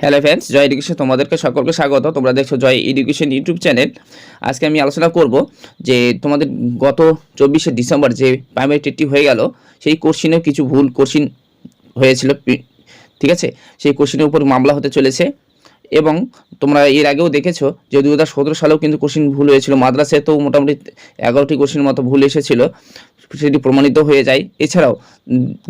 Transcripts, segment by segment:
Hello friends জয় education তোমাদেরকে সকলকে স্বাগত। তোমরা দেখছ জয় এডুকেশন ইউটিউব চ্যানেল আজকে আমি আলোচনা করব যে তোমাদের গত চব্বিশে ডিসেম্বর যে প্রাইমারি টেটটি হয়ে গেল, সেই কোশ্চিনেও কিছু ভুল কোশ্চিন হয়েছিল, ঠিক আছে? সেই কোশ্চিনের উপর মামলা হতে চলেছে। এবং তোমরা এর আগেও দেখেছ যে দু হাজার সতেরো সালেও কিন্তু কোশ্চিন ভুল হয়েছিল। মাদ্রাসে তো মোটামুটি এগারোটি কোশ্চিন মতো ভুল এসেছিল, সেটি প্রমাণিত হয়ে যায়। এছাড়াও,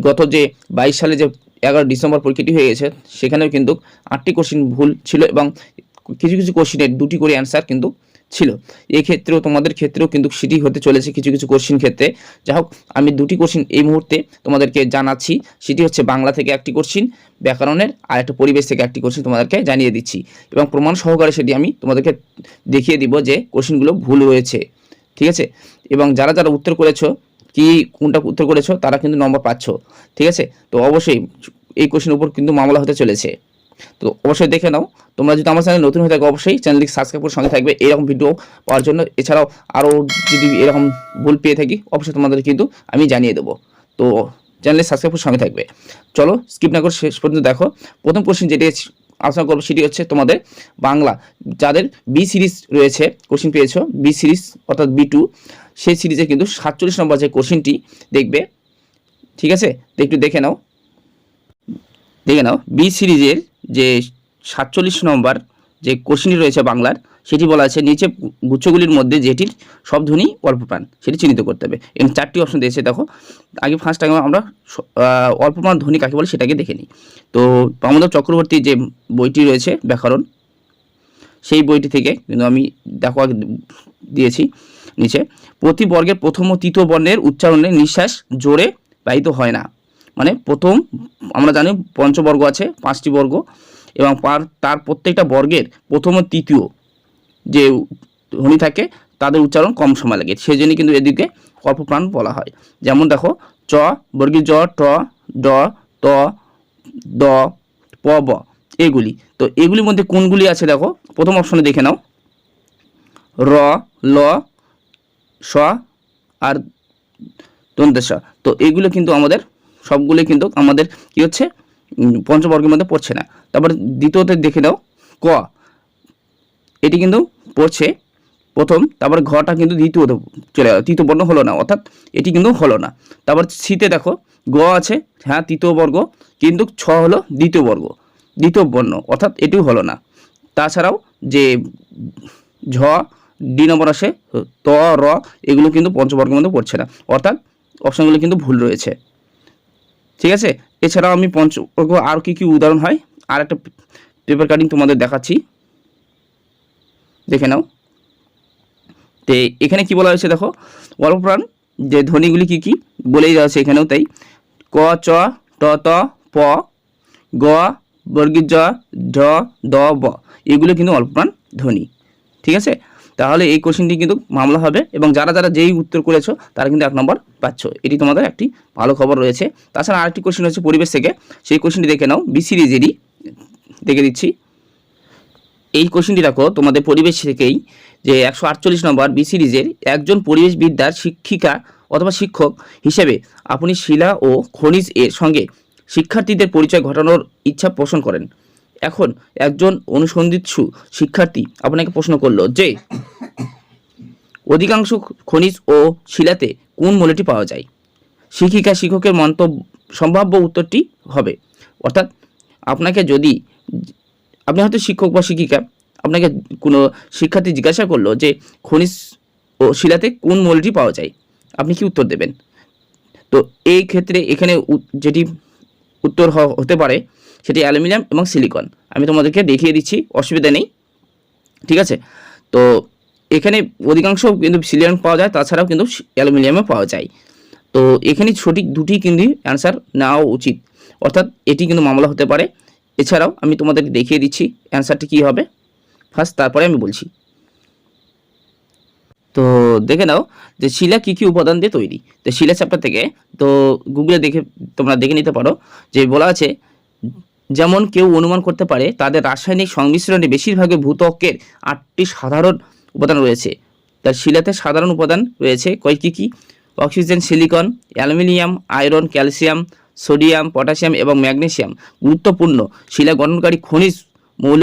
গত যে বাইশ সালে যে এগারো ডিসেম্বর পরীক্ষাটি হয়ে গেছে, সেখানেও কিন্তু আটটি কোশ্চিন ভুল ছিল এবং কিছু কিছু কোশ্চিনের দুটি করে অ্যান্সার কিন্তু ছিল। এই ক্ষেত্রেও তোমাদের ক্ষেত্রেও কিন্তু সেটি হতে চলেছে কিছু কিছু কোশ্চিন ক্ষেত্রে। যা হোক আমি দুটি কোশ্চিন এই মুহূর্তে তোমাদেরকে জানাচ্ছি। সেটি হচ্ছে বাংলা থেকে একটি কোশ্চিন ব্যাকরণের আর একটা পরিবেশ থেকে একটি কোশ্চিন তোমাদেরকে জানিয়ে দিচ্ছি। এবং প্রমাণ সহকারে সেটি আমি তোমাদেরকে দেখিয়ে দিব যে কোশ্চিনগুলো ভুল হয়েছে। ঠিক আছে? এবং যারা যারা উত্তর করেছ, কি, কোনটা উত্তর করেছ, তারা কিন্তু নম্বর পাচ্ছ। ঠিক আছে? তো অবশ্যই এই কোশ্চেনের উপর কিন্তু মামলা হতে চলেছে। তো অবশ্যই দেখে নাও। তোমরা যদি আমার চ্যানেল নতুন হয়ে থাকো, অবশ্যই চ্যানেলটি সাবস্ক্রাইব করে সঙ্গে থাকবে। এরকম ভিডিও পাওয়ার জন্য এছাড়াও আরও যদি এরকম ভুল পেয়ে থাকি, অবশ্যই তোমাদের কিন্তু আমি জানিয়ে দেবো। তো চ্যানেলে সাবস্ক্রাইব করে সঙ্গে থাকবে। চলো স্কিপ না করে শেষ পর্যন্ত দেখো। প্রথম কোশ্চেন যেটি আলোচনা করব সেটি হচ্ছে তোমাদের বাংলা। যাদের বি সিরিজ রয়েছে কোশ্চিন পেয়েছ বি সিরিজ অর্থাৎ বি টু সেই সিরিজে কিন্তু সাতচল্লিশ নম্বর যে কোশ্চিনটি দেখবে। ঠিক আছে? একটু দেখে নাও। দেখে নাও বি সিরিজের যে সাতচল্লিশ নম্বর যে কোশ্চিনটি রয়েছে বাংলার, সেটি বলা আছে, নিচে গুচ্ছগুলির মধ্যে যেটির সব ধ্বনি অল্প প্রাণ সেটি চিহ্নিত করতে হবে। এবং চারটি অপশন দিয়েছে, দেখো। আগে ফার্স্ট আগে আমরা অল্প প্রাণ ধ্বনি কাকে বলে সেটাকে দেখে নিই। তো প্রমোদ চক্রবর্তী যে বইটি রয়েছে, ব্যাকরণ, সেই বইটি থেকে কিন্তু আমি দেখো আগে দিয়েছি নিচে, প্রতি বর্গের প্রথম ও তৃতীয় বর্ণের উচ্চারণে নিঃশ্বাস জোরে বাহিত হয় না। মানে প্রথম আমরা জানি পঞ্চবর্গ আছে, পাঁচটি বর্গ, এবং তার প্রত্যেকটা বর্গের প্রথম ও তৃতীয় যে ধ্বনি থাকে, তাদের উচ্চারণ কম সময় লাগে। সেই জন্য কিন্তু এদিকে অল্প প্রাণ বলা হয়। যেমন দেখো, চ বর্গী জ, ট, ড, ত, দ, প, ব, এগুলি। তো এগুলির মধ্যে কোনগুলি আছে দেখো? প্রথম অপশনে দেখে নাও। র, ল, স, আর দন্তেশ তো এগুলো কিন্তু আমাদের সবগুলো কিন্তু আমাদের কি হচ্ছে পঞ্চবর্গের মধ্যে পড়ছে না। তারপর দ্বিতীয়তে দেখে নাও, ক, এটি কিন্তু পড়ছে, প্রথম, তারপর ঘটা কিন্তু দ্বিতীয়তে চলে গেল, তৃতীয় বর্ণ হলো না, অর্থাৎ এটি কিন্তু হলো না। তারপর শীতে দেখো, গ আছে হ্যাঁ তৃতীয় বর্গ, কিন্তু ছ হলো দ্বিতীয় বর্গ, দ্বিতীয় বর্ণ, অর্থাৎ এটিও হলো না। তাছাড়াও যে ঝ, ডি নম্বর আসে, ত, র, এগুলো কিন্তু পঞ্চবর্গের মধ্যে পড়ছে না, অর্থাৎ অপশানগুলো কিন্তু ভুল রয়েছে। ঠিক আছে? এছাড়াও আমি পঞ্চবর্গ আর কি কি উদাহরণ হয়? আর একটা পেপার কাটিং তোমাদের দেখাচ্ছি। দেখে নাও। তো এখানে কি বলা হয়েছে দেখো? অল্পপ্রাণ, যে ধ্বনিগুলি কি কি? বলেই দেওয়া আছে এখানেও তাই। ক, চ, ট, ত, প, গ বর্গীর জ, ঢ, দ, ব। এগুলো কিন্তু অল্পপ্রাণ ধ্বনি। ঠিক আছে? তাহলে এই কোশ্চেনটি কিন্তু মামলা হবে এবং যারা যারা যেই উত্তর করেছ, তারা কিন্তু এক নম্বর পাচ্ছ। এটি তোমাদের একটি ভালো খবর রয়েছে। তাছাড়া আরেকটি কোশ্চেন হচ্ছে পরিবেশ থেকে। সেই কোশ্চেনটি দেখে নাও। বি সিরিজেরই দেখে দিচ্ছি। এই কোশ্চেনটি দেখো, তোমাদের পরিবেশ থেকেই যে একশো আটচল্লিশ নম্বর বি সিরিজের একজন পরিবেশবিদ্যার শিক্ষিকা অথবা শিক্ষক হিসেবে আপনি শিলা ও খনিজ এর সঙ্গে শিক্ষার্থীদের পরিচয় ঘটানোর ইচ্ছা পোষণ করেন। এখন একজন অনুসন্ধিৎসু শিক্ষার্থী আপনাকে প্রশ্ন করল যে, অধিকাংশ খনিজ ও শিলাতে কোন মূল্যটি পাওয়া যায়? শিক্ষিকা শিক্ষকের মন্তব্য, সম্ভাব্য উত্তরটি হবে। অর্থাৎ আপনাকে যদি, আপনি হয়তো শিক্ষক বা শিক্ষিকা, আপনাকে কোনো শিক্ষার্থী জিজ্ঞাসা করল যে খনিজ ও শিলাতে কোন মৌলটি পাওয়া যায়, আপনি কি উত্তর দেবেন? তো এই ক্ষেত্রে এখানে যেটি উত্তর হতে পারে সেটি অ্যালুমিনিয়াম এবং সিলিকন। আমি তোমাদেরকে দেখিয়ে দিচ্ছি, অসুবিধা নেই। ঠিক আছে? তো এখানে অধিকাংশ কিন্তু সিলিকন পাওয়া যায়, তাছাড়াও কিন্তু অ্যালুমিনিয়ামও পাওয়া যায়। তো এখানে সঠিক দুটি কিন্তু অ্যান্সার নেওয়া উচিত। অর্থাৎ এটি কিন্তু মামলা হতে পারে। এছাড়াও আমি তোমাদেরকে দেখিয়ে দিচ্ছি অ্যান্সারটি কী হবে। ফার্স্ট তারপরে আমি বলছি। তো দেখে নাও যে শিলা কী কী উপাদান দিয়ে তৈরি। তো শিলা চ্যাপ্টার থেকে, তো গুগলে দেখে তোমরা দেখে নিতে পারো যে বলা আছে যেমন কেউ অনুমান করতে পারে, তাদের রাসায়নিক সংমিশ্রণে বেশিরভাগই ভূত্বকের আটটি সাধারণ উপাদান রয়েছে। তার শিলাতে সাধারণ উপাদান রয়েছে কয় কী কী? Oxygen, silicon, aluminium, iron, calcium, sodium, potassium এবং ম্যাগনেসিয়াম। গুরুত্বপূর্ণ শিলা গঠনকারী খনিজ মৌল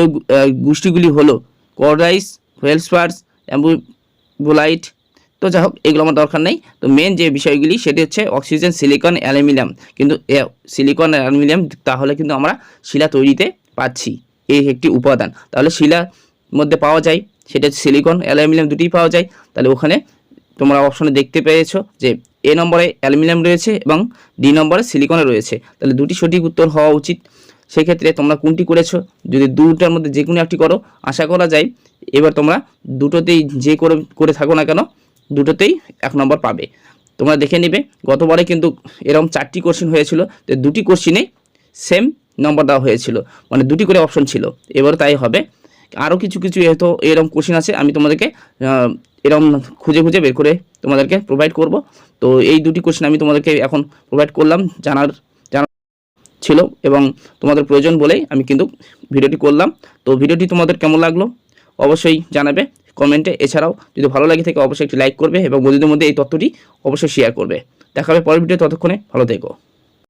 গোষ্ঠীগুলি হলো কর্ডাইস ওয়েলসপার্স অ্যাম্বুবোলাইট তো যাই হোক, এগুলো আমার দরকার নেই। তো মেন যে বিষয়গুলি, সেটি হচ্ছে অক্সিজেন সিলিকন অ্যালুমিনিয়াম কিন্তু সিলিকন অ্যালুমিনিয়াম তাহলে কিন্তু আমরা শিলা তৈরিতে পাচ্ছি। এই একটি উপাদান। তাহলে শিলার মধ্যে পাওয়া যায়, সেটা হচ্ছে সিলিকন অ্যালুমিনিয়াম দুটিই পাওয়া যায়। তাহলে ওখানে তোমরা অপশনে দেখতে পেয়েছ যে এ নম্বরে অ্যালুমিনিয়াম রয়েছে এবং ডি নম্বরে সিলিকনে রয়েছে। তাহলে দুটি সঠিক উত্তর হওয়া উচিত। সেক্ষেত্রে তোমরা কোনটি করেছ? যদি দুটার মধ্যে যে কোনো একটি করো, আশা করা যায় এবার তোমরা দুটোতেই যে করে করে থাকো না কেন দুটোতেই এক নম্বর পাবে। তোমরা দেখে নেবে, গতবারে কিন্তু এরকম চারটি কোশ্চেন হয়েছিল, তো দুটি কোশ্চিনে সেম নম্বর দেওয়া হয়েছিল মানে দুটি করে অপশন ছিল। এবার তাই হবে। আরও কিছু কিছু হয়তো এরকম কোশ্চেন আছে, আমি তোমাদেরকে এরকম খুঁজে খুঁজে বের করে তোমাদেরকে প্রোভাইড করব। তো এই দুটি কোশ্চেন আমি তোমাদেরকে এখন প্রোভাইড করলাম, জানার জানা ছিল এবং তোমাদের প্রয়োজন বলেই আমি কিন্তু ভিডিওটি করলাম। তো ভিডিওটি তোমাদের কেমন লাগল? অবশ্যই জানাবে। কমেন্টে এছাড়াও যদি ভালো লাগে থাকে, অবশ্যই একটি লাইক করবে এবং বন্ধুদের মধ্যে এই তথ্যটি অবশ্যই শেয়ার করবে। দেখাবে পরের ভিডিও ততক্ষণে ভালো থেকো।